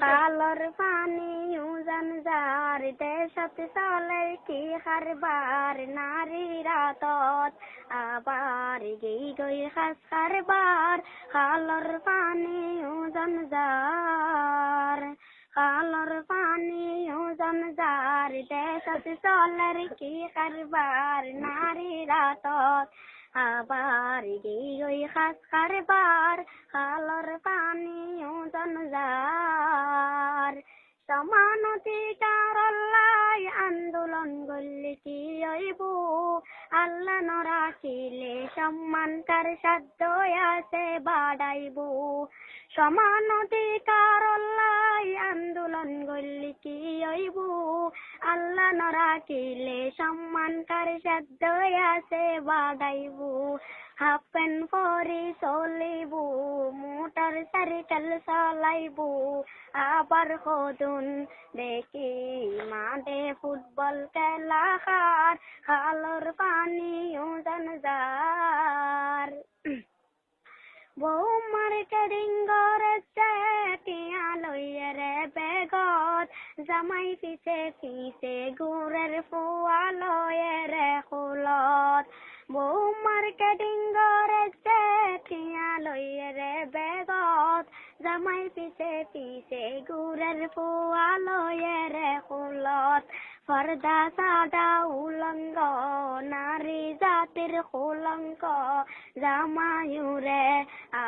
খালর পানি উজান যার দেশত চলে, কি খারবার নারী রাতত আবার গেই গই খালর পানি উজান যার। খালর পানি উজান যার দেশত কি খারবার নারী রাতত আবার গেই গই খাস খারবার পানি উজান যার সমানতিকার আল্লাহ আন্দোলন গল্লি কি হইব আল্লাহ নরাখিলে সম্মান কার সাধ্য আছে বাড়াইব। সমানতিকার আল্লাহ আন্দোলন গল্লি কি হইব আল্লাহ নরাখিলে সম্মান কার সাধ্য আছে বাড়াইব। হাফ প্যান্ট চলিব। মোটর সাইকেল চলাইব আবার কদুন দেখি মাঠে ফুটবল খেলা খার খালর পানি উজান যার বউ মার্কেটিং লইয়ে রে বেগত জামাই পিছে পিছে গুড়ের ফুয়া লয়ে বউ মার্কেটিং করেছে টিয়া বেগত। জামাই পিছে পিছে গুড়ের ফুয়া লয়ে রে খুলত পর্দা সাদা উলঙ্গ, নারী জাতির কুলঙ্ক জামায়ুরে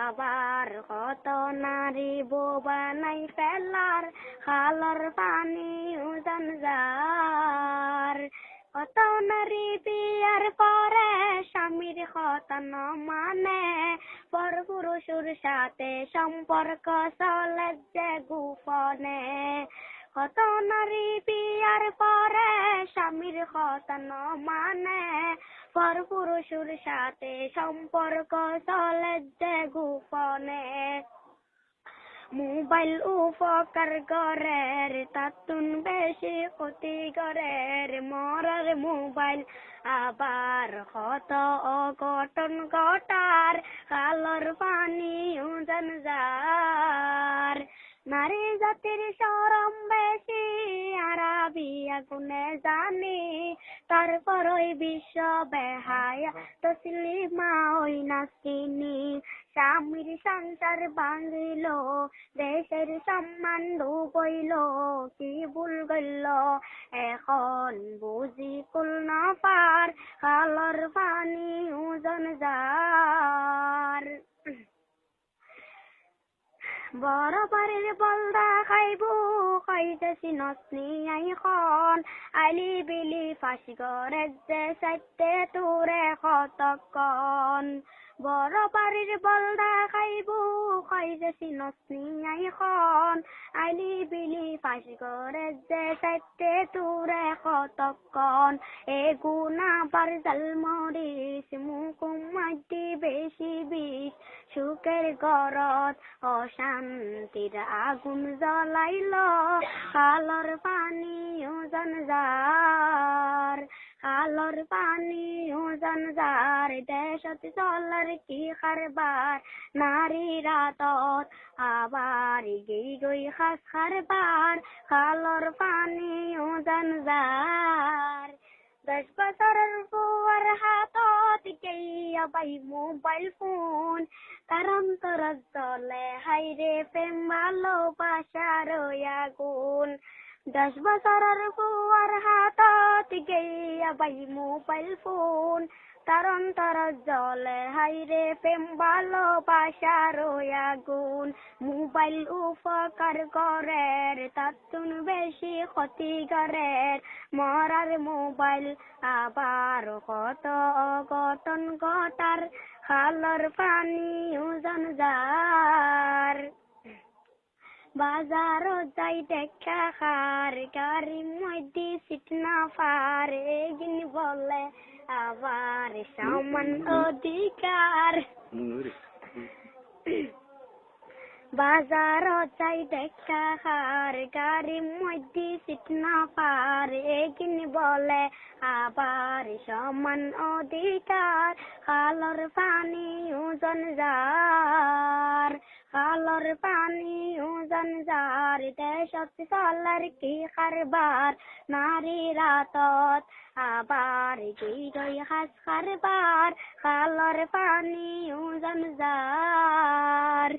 আবার কত নারী বোবা নাই ফেলার, খালর পানি উজান যার। কত নারী বিয়ার পরে স্বামীর কথা মানে পর পুরুষের সাথে সম্পর্ক চলে যে গোপনে। কত নারী বিয়ার পরে স্বামীর কথা ন মানে পর পুরুষের সাথে সম্পর্ক চলে যে গোপনে। মোবাইল উপকার করের তাতুন বেশি ক্ষতি করের মরার মোবাইল আবার কত অঘটন ঘটার, কালর পানি উজান যার। নারী জাতির সরম বেশি আরাবি আগুনে জানি, তারপর ওই বিশ্ব বেহায়া তসলিমা ওই নাসিনী। স্বামীর সংসার ভাঙিল, দেশের সম্মান ডুবইল, কি ভুল গইল এখন বুঝি কুল না পার, কালর পানি ওজন যার। বাড়ির বলদা খাইব খাইতেছি নসনি আইখন আলি বিলি ফাঁসি করে যে সাইতে তোরে কতক্ষণ? বাড়ির বলদা খাইব খাইতেছি নসনি আইখন আলি বিলি ফাঁসি করে যে সাইতে তোরে কতক্ষণ। এ গুনা বার জাল মরিস মুকুম মাটি বেশি বিষ। সুখের গরত অশান্তির আগুন জ্বলাইল। কালর পানি ওজন যার কালর পানি যার দেশত চলার কি খারবার? নারী রাতত আবার গই গই খাস খারবার। কালর পানি ওজন যার দশ বছরের বুয়ার হাতত গেইয়া বাই মোবাইল ফোন? তার অন্তর জলে হাইরে প্রেম ভালোবাসার আগুন। দশ বছরের বুয়ার হাতত গেইয়া বাই মোবাইল ফোন তার অন্তর জলে হাইরে প্রেম ভালোবাসার আগুন মোবাইল উপকার করের তাতুন বেশি ক্ষতি করের মরার মোবাইল আবার কত অঘটন ঘটার খালর পানি ওজন যার বাজার যাই দেখা খার গাড়ি মধ্যে সিট না পার। এগিন বলে আবার সমান অধিকার। বাজার যাই দেখা খার গাড়ি মধ্যে সিট না পার। এগিন বলে আবার সমান অধিকার। খালর পানি ওজন যার। জোর পানি উজন জার দেশ কি খারবার নারী রাতত আবার কি জয় হাস খারবার কালর পানি উজন জার